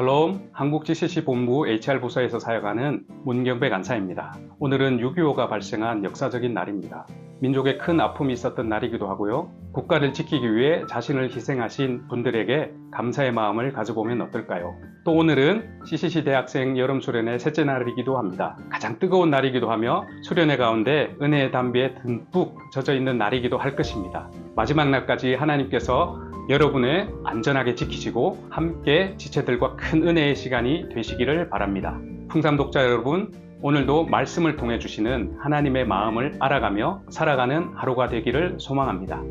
샬롬, 한국 GCC 본부 HR 부서에서 사역하는 문경배 간사입니다. 오늘은 6.25가 발생한 역사적인 날입니다. 민족의 큰 아픔이 있었던 날이기도 하고요. 국가를 지키기 위해 자신을 희생하신 분들에게 감사의 마음을 가져보면 어떨까요? 또 오늘은 CCC 대학생 여름 수련회 셋째 날이기도 합니다. 가장 뜨거운 날이기도 하며 수련회 가운데 은혜의 담비에 듬뿍 젖어 있는 날이기도 할 것입니다. 마지막 날까지 하나님께서 여러분의 안전하게 지키시고 함께 지체들과 큰 은혜의 시간이 되시기를 바랍니다. 풍삼 독자 여러분, 오늘도 말씀을 통해 주시는 하나님의 마음을 알아가며 살아가는 하루가 되기를 소망합니다.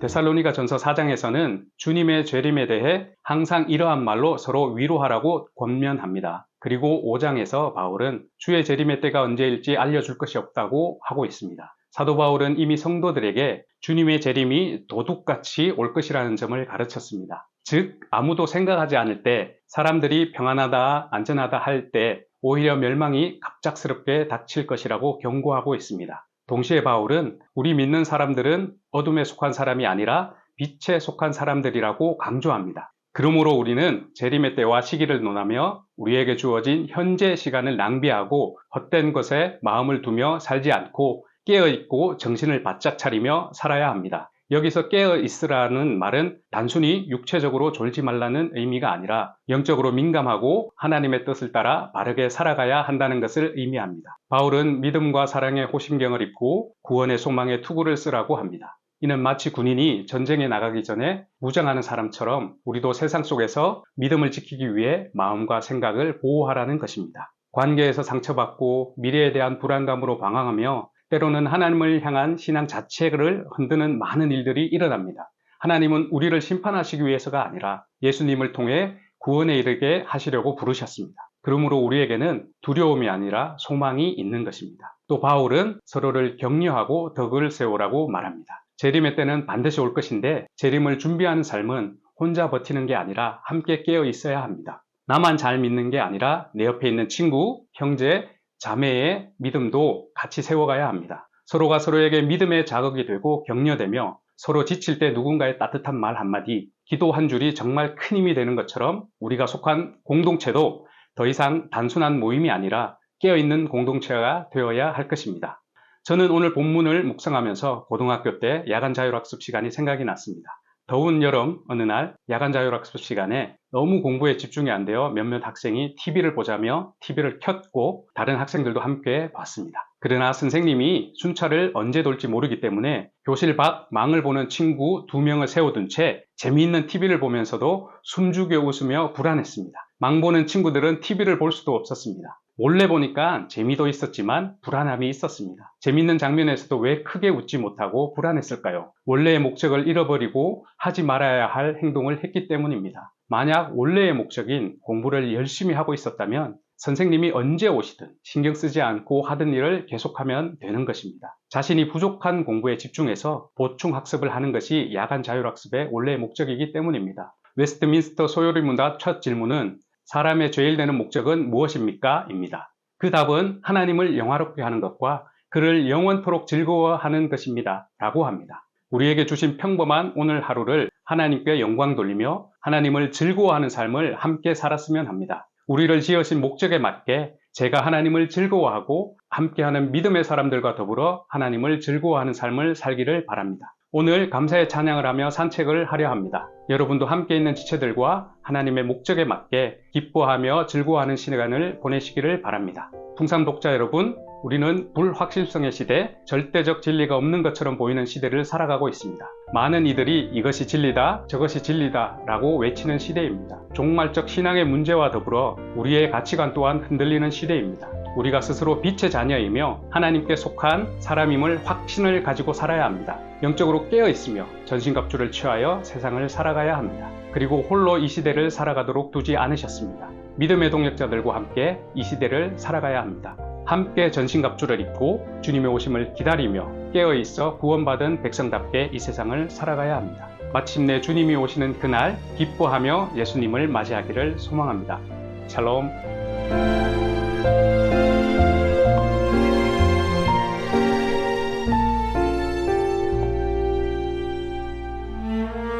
데살로니가 전서 4장에서는 주님의 죄림에 대해 항상 이러한 말로 서로 위로하라고 권면합니다. 그리고 5장에서 바울은 주의 재림의 때가 언제일지 알려줄 것이 없다고 하고 있습니다. 사도 바울은 이미 성도들에게 주님의 재림이 도둑같이 올 것이라는 점을 가르쳤습니다. 즉, 아무도 생각하지 않을 때, 사람들이 평안하다, 안전하다 할 때, 오히려 멸망이 갑작스럽게 닥칠 것이라고 경고하고 있습니다. 동시에 바울은 우리 믿는 사람들은 어둠에 속한 사람이 아니라 빛에 속한 사람들이라고 강조합니다. 그러므로 우리는 재림의 때와 시기를 논하며 우리에게 주어진 현재 시간을 낭비하고 헛된 것에 마음을 두며 살지 않고 깨어있고 정신을 바짝 차리며 살아야 합니다. 여기서 깨어 있으라는 말은 단순히 육체적으로 졸지 말라는 의미가 아니라 영적으로 민감하고 하나님의 뜻을 따라 바르게 살아가야 한다는 것을 의미합니다. 바울은 믿음과 사랑의 호심경을 입고 구원의 소망의 투구를 쓰라고 합니다. 이는 마치 군인이 전쟁에 나가기 전에 무장하는 사람처럼 우리도 세상 속에서 믿음을 지키기 위해 마음과 생각을 보호하라는 것입니다. 관계에서 상처받고 미래에 대한 불안감으로 방황하며 때로는 하나님을 향한 신앙 자체를 흔드는 많은 일들이 일어납니다. 하나님은 우리를 심판하시기 위해서가 아니라 예수님을 통해 구원에 이르게 하시려고 부르셨습니다. 그러므로 우리에게는 두려움이 아니라 소망이 있는 것입니다. 또 바울은 서로를 격려하고 덕을 세우라고 말합니다. 재림의 때는 반드시 올 것인데 재림을 준비하는 삶은 혼자 버티는 게 아니라 함께 깨어 있어야 합니다. 나만 잘 믿는 게 아니라 내 옆에 있는 친구, 형제, 자매의 믿음도 같이 세워가야 합니다. 서로가 서로에게 믿음의 자극이 되고 격려되며 서로 지칠 때 누군가의 따뜻한 말 한마디, 기도 한 줄이 정말 큰 힘이 되는 것처럼 우리가 속한 공동체도 더 이상 단순한 모임이 아니라 깨어있는 공동체가 되어야 할 것입니다. 저는 오늘 본문을 묵상하면서 고등학교 때 야간 자율학습 시간이 생각이 났습니다. 더운 여름 어느 날 야간 자율학습 시간에 너무 공부에 집중이 안 되어 몇몇 학생이 TV를 보자며 TV를 켰고 다른 학생들도 함께 봤습니다. 그러나 선생님이 순찰을 언제 돌지 모르기 때문에 교실 밖 망을 보는 친구 두 명을 세워둔 채 재미있는 TV를 보면서도 숨죽여 웃으며 불안했습니다. 망 보는 친구들은 TV를 볼 수도 없었습니다. 몰래 보니까 재미도 있었지만 불안함이 있었습니다. 재밌는 장면에서도 왜 크게 웃지 못하고 불안했을까요? 원래의 목적을 잃어버리고 하지 말아야 할 행동을 했기 때문입니다. 만약 원래의 목적인 공부를 열심히 하고 있었다면 선생님이 언제 오시든 신경 쓰지 않고 하던 일을 계속하면 되는 것입니다. 자신이 부족한 공부에 집중해서 보충 학습을 하는 것이 야간 자율학습의 원래의 목적이기 때문입니다. 웨스트민스터 소요리 문답 첫 질문은 사람의 죄일 되는 목적은 무엇입니까? 입니다. 그 답은 하나님을 영화롭게 하는 것과 그를 영원토록 즐거워하는 것입니다. 라고 합니다. 우리에게 주신 평범한 오늘 하루를 하나님께 영광 돌리며 하나님을 즐거워하는 삶을 함께 살았으면 합니다. 우리를 지으신 목적에 맞게 제가 하나님을 즐거워하고 함께하는 믿음의 사람들과 더불어 하나님을 즐거워하는 삶을 살기를 바랍니다. 오늘 감사의 찬양을 하며 산책을 하려 합니다. 여러분도 함께 있는 지체들과 하나님의 목적에 맞게 기뻐하며 즐거워하는 시간을 보내시기를 바랍니다. 풍산 독자 여러분, 우리는 불확실성의 시대, 절대적 진리가 없는 것처럼 보이는 시대를 살아가고 있습니다. 많은 이들이 이것이 진리다, 저것이 진리다 라고 외치는 시대입니다. 종말적 신앙의 문제와 더불어 우리의 가치관 또한 흔들리는 시대입니다. 우리가 스스로 빛의 자녀이며 하나님께 속한 사람임을 확신을 가지고 살아야 합니다. 영적으로 깨어 있으며 전신갑주를 취하여 세상을 살아가야 합니다. 그리고 홀로 이 시대를 살아가도록 두지 않으셨습니다. 믿음의 동력자들과 함께 이 시대를 살아가야 합니다. 함께 전신갑주를 입고 주님의 오심을 기다리며 깨어 있어 구원받은 백성답게 이 세상을 살아가야 합니다. 마침내 주님이 오시는 그날 기뻐하며 예수님을 맞이하기를 소망합니다. 샬롬.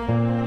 Bye.